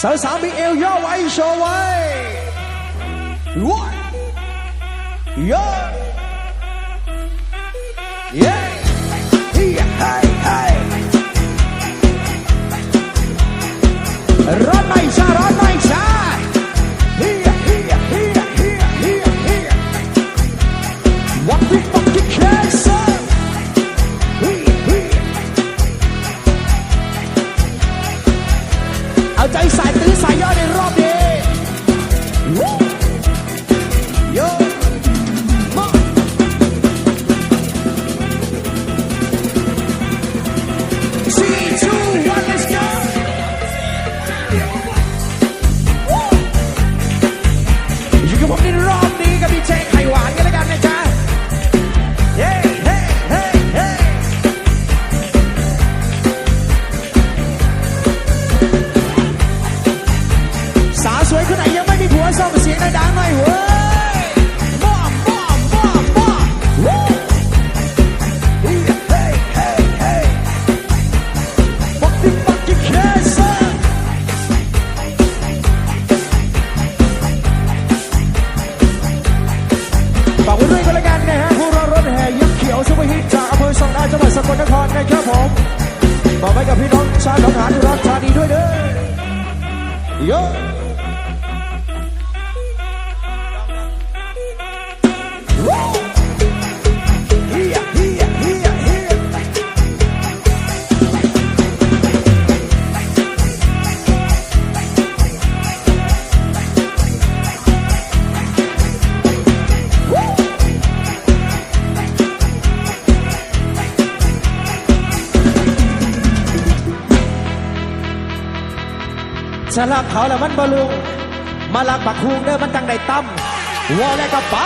手稍邊 L 一位數位，喂，一，耶，嘿呀嘿嘿，run 埋曬，run 埋。 อบให้กับพี่น้องชาติทหารอุกรธาติด้วยเด้อโย สลับเขาแล้วมันบอลุงมาลักบักฮุงเด้อมันตั้งได้ตั้มวอลแล้วก็ไป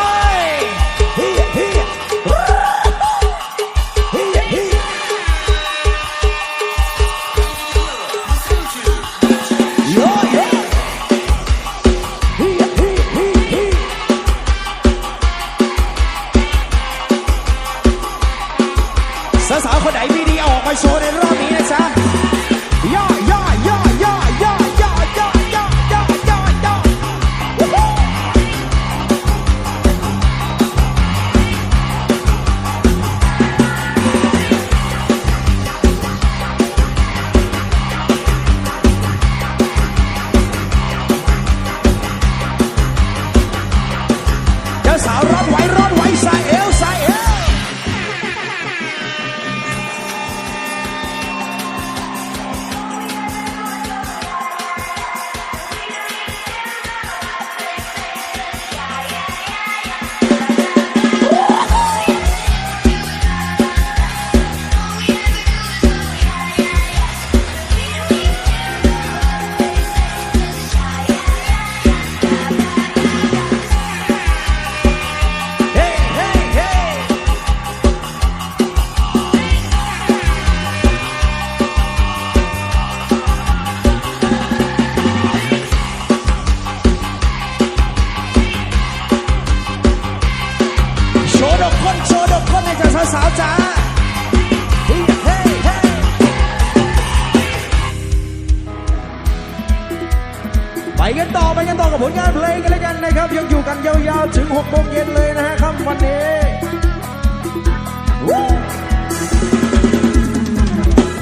กันต่อไปกันต่อกับผลงานเพลงกันแล้วกันนะครับ ยังอยู่กันยาวๆ ถึง6โมงเย็นเลยนะฮะค่ำวันนี้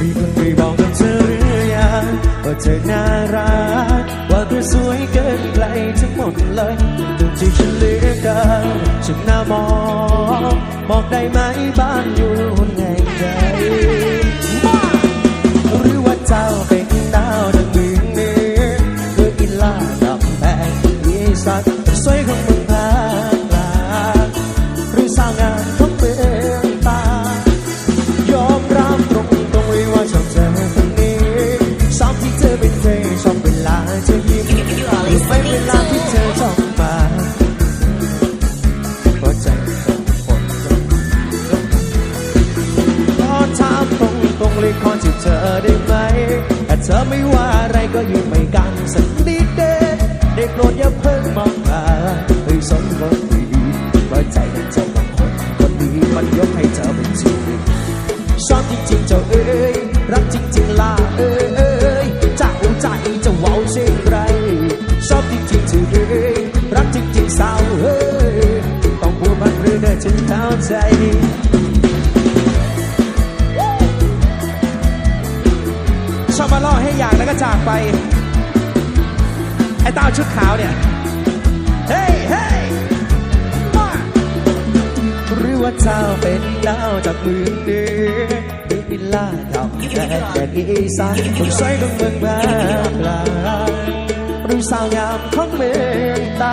มีคนไปบอกกับเธอหรือยังว่าเธอน่ารัก ว่าเธอสวยเกินใครทั้งหมดเลยตัวที่ฉันเลือกเธอฉันน่ามองบอกได้ไหมบ้านอยู่ ชอบมาล่อให้อยากแล้วก็จากไป ไอ้ต้าชุดขาวเนี่ย เฮ้ยเฮ้ยมาหรือว่าเจ้าเป็นดาวจากเมืองเหนือหรือบินล่าดาวแดนแดนอีสานคนสวยของเมืองภาคกหรือสาวงามของเมืองใต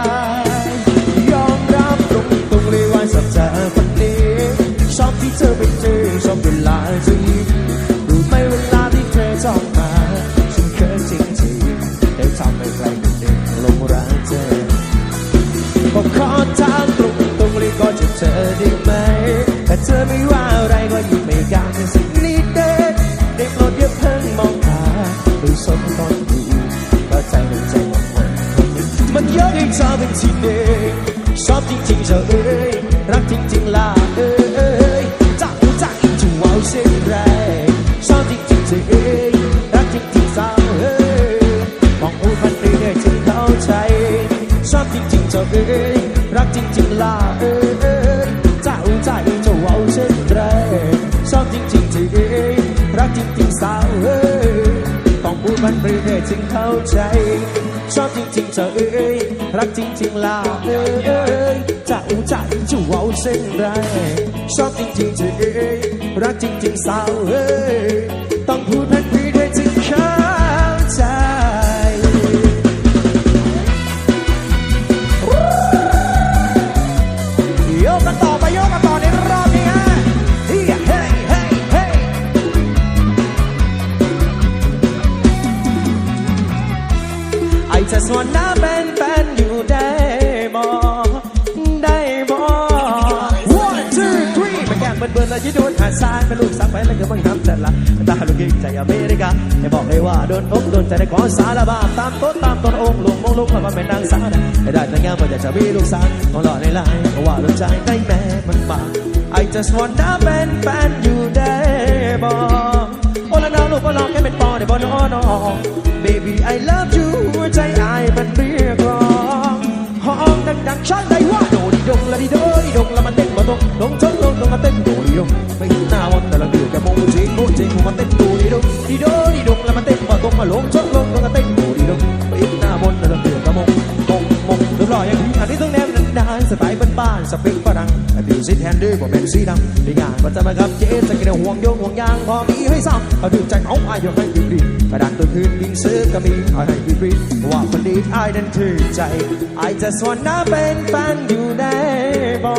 เธอเป็นที่หนึ่งชอบจริงๆเธอเอ้ยรักจริงๆล่ะเอ้ยจากหัวใจจะว้าวเส้นไรชอบจริงๆเธอเอ้ยรักจริงๆสาวเอ้ยมองอู้มันเรื่อยๆจึงเข้าใจชอบจริงๆเจ้าเอ้ยรักจริงๆล่ะเอ้ย มันเรื่อยๆจึงเข้าใจ ชอบจริงๆเธอเอ้ยรักจริงๆล่ะเอ้ยเจ้าใจเจ้าเอาเช่นไร ชอบจริงๆเธอเอ้ยรักจริงๆสาวเอ้ยต้องพูดมัน ป็นนางสาวได้ได้แต่งงานมันอยากจะมีลูกสาวของหล่อในลายเพราะว่าลูกชายได้แม่มันมาไอจะสวนน้าเป็นแฟนอยู่ได้บ่โอ้ละน้องลูกก็ลองแค่เป็นปอได้บ่น้อน้อง baby I love you ใจอายมันเรียกร้องห้องดังๆชันได้ว่า มจริงมันเต้นโดดีดงดีโดดีดงละมันเต้นมาตรงมาลงชนลงลงมาเต้นโดดีดงไม่เห็นหน้าวันแต่ละเดือนแกมงมงมงเรียบร้อยอย่างอันนี้ต้องแนมนันดานสไตล์บ้านๆสเปคฝรั่งแต่ผิวสีแทนด้วยบ่แม่นสีดำในงานมันจะมาครับเจ๊จะกินห่วงโยงห่วงยางพอมีให้ซ้ำเอาดูใจเอาอายอยากให้ดีดีกระดานตัวคืนวิ่งซื้อก็มีเอาให้ดีดีว่าคนดีอายนั้นถือใจอายจะสวนน้าเป็นแฟนอยู่ได้บ่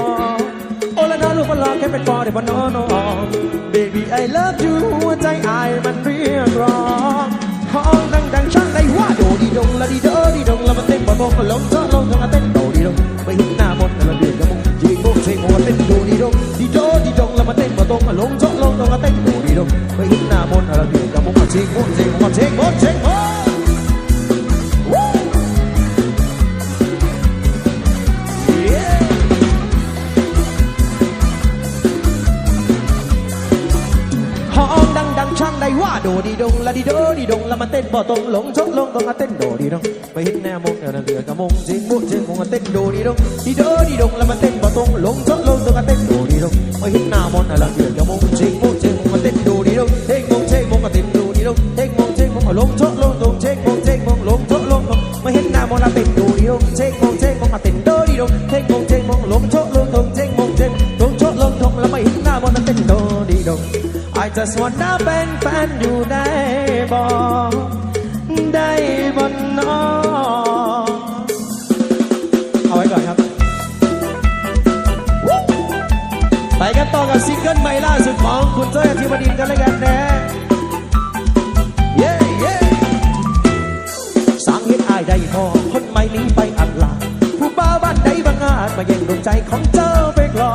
โอ้ละน้องลูกมันรอแค่เป็นปอได้บ่น้องน้อง baby I love you หัวใจอายมันเรียกร้องห้องดังดังช่างได้ว่าโดดีดงละดีโดดีดงละมันเต้นบ่ตรงก็ลงเจาะลงจนมาเต้นโดดีดงไปเห็นหน้ามนแต่ละเดือนก็มึงยิงโบกเชงหัวเต้นโดดีดงดีโดดีดงละมันเต้นบ่ตรงก็ลงเจาะลงจนมาเต้นโดดีดงไปเห็นหน้ามนแต่ละเดือนก็มึงมาเชงโบกเชงหัวเชงโมกเชง งๆช่างได้ว่าโดดีดงละดีโดดีดงละมันเต้นบ่ตรงหลงชกลงตรงมาเต้นโดดีดงไปเห็นแนวมงแนวเรือกระมงจริงมุจริงมงมาเต้นโดดีด I just wanna เป็นแฟนอยู่ได้บ่ได้บ่น้อเอาไว้ก่อนครับ ไปกันต่อกับซิงเกิลใหม่ล่าสุดของคุณเจ้ยอธิบดินกันแล้วกันนะเย้เย้สร้างเหตุอายได้พอคนใหม่นี้ไปอัดลาผู้บ้าบ้านใดบางอาจมาแย่งดวงใจของเจ้าไปกลอ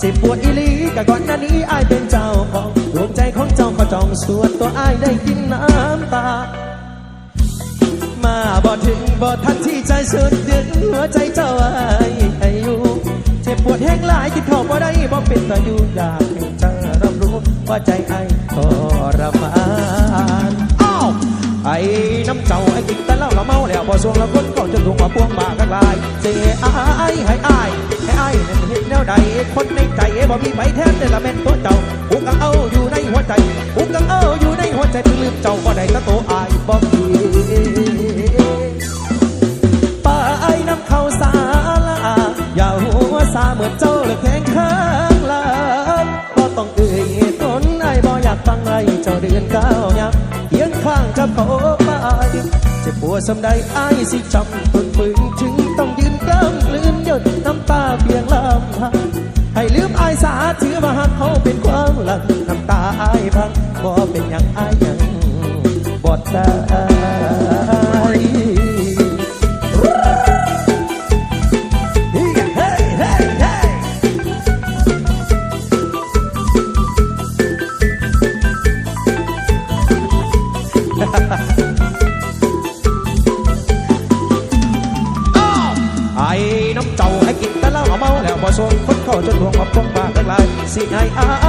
เจ็บปวดอีลีกะก่อนหน้านี้อายเป็นเจ้าของ ดวงใจของเจ้าก็จองส่วนตัวอายได้กินน้ำตา มาบ่ถึงบ่ทันที่ใจสุดดึงหัวใจเจ้าไว้ให้อยู่เจ็บปวดแห้งหลายคิดเข้าบ่ได้บ่เป็นตาอยู่อยากให้เจ้ารับรู้ว่าใจไอ้ทรมานอ้าวไอ้น้ำเจ้าไอ้กินแต่เหล้าเราเมาแล้วบ่สวงแล้วคนก็จนถูกมาพวงมากันลายเสียอายให้อ้ายให้อ้ายนั่นเห็นแนวใดคนในใจบ่มีไปแทนแต่ละแม่นตัวเจ้าอุกกังเอาอยู่ หัวใจอุกกังเอาใจที่ลืมเจ้าบ่ได้ตะโตอายบ่มีป่าไอ้น้ำเข้าสาลาอย่าหัวซาเหมือนเจ้าเลยแข็งข้างลาบ่ต้องเอ่ยเหตุผลไอ้บ่อยากฟังไอเจ้าเดือนก้าวยับเคียงข้างกับเขาไปเจ็บปวดสำใดไอ้สิจำทนฝืนถึงต้องยืนกล้ำกลืนหยดน้ำตาเพียงลำพังให้ลืมอายสาถือว่าหักเขาเป็น บอดได้เฮ้ยไอ้น้ำเจ้าให้กินแต่เหล้าเอาเมาแล้วบ่สนคนเข้าจนหลวงมาพงมากันลายสิให้อา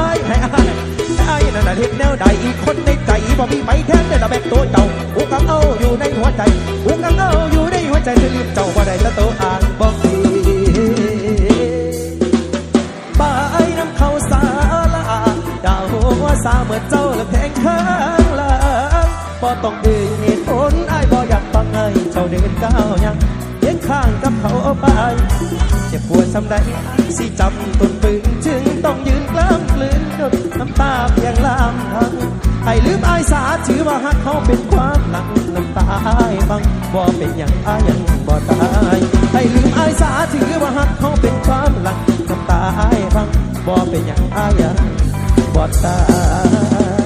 บ่มีไหมแท้แต่ละแบบตัวเจ้าหูกังเอาอยู่ในหัวใจหูกังเอาอยู่ในหัวใจเธอลืมเจ้าบ่ได้แต่ตัวอ่านบ่ดีบ่ายน้ำเขาสาลาดาวหัวสาเมื่อเจ้าละแพงข้างหลังบ่ต้องเอ่ยเหตุผลไอ้ายบ่อยากฟังให้เจ้าเดินก้าวยังเคียงข้างกับเขาไปเจ็บปวดสำใดสิจำต้นปืนจึงต้องยืนกล้ำกลืนหยดน้ำตาเพียงลำพัง ไอ้ลืมอายสาถือว่าหักเขาเป็นความหลังน้ำตาอายฟังบ่เป็นอย่างอายยังบ่ตายไอ้ลืมอายสาถือว่าหักเขาเป็นความหลังน้ำตาอายฟังบ่เป็นอย่างอายยังบ่ตาย